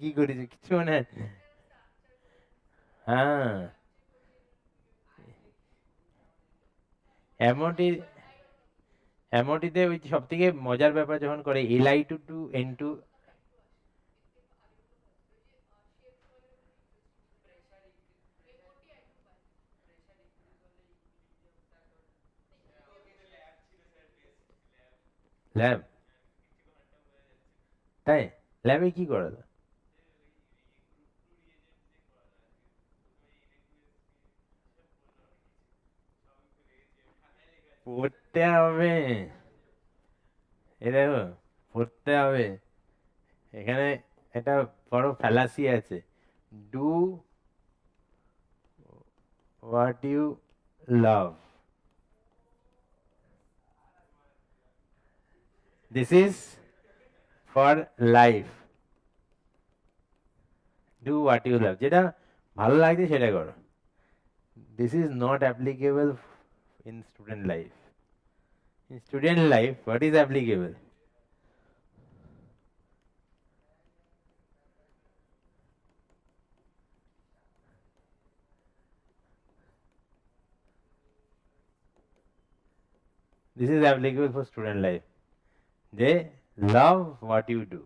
কি করেছে কিছু মনে হয়? এমনটি এমনটিতে ওই সব থেকে মজার ব্যাপার যখন করে LI two two N two lab তাই ল্যাবে কি করালো পড়তে হবে। এ দেখো, পড়তে হবে। এখানে একটা বড় ফ্যালাসি আছে। Do what you love this is for life do what you love যেটা ভালো লাগছে সেটা করো। This is not applicable in student life. In student life, what is applicable? This is applicable for student life. They love what you do.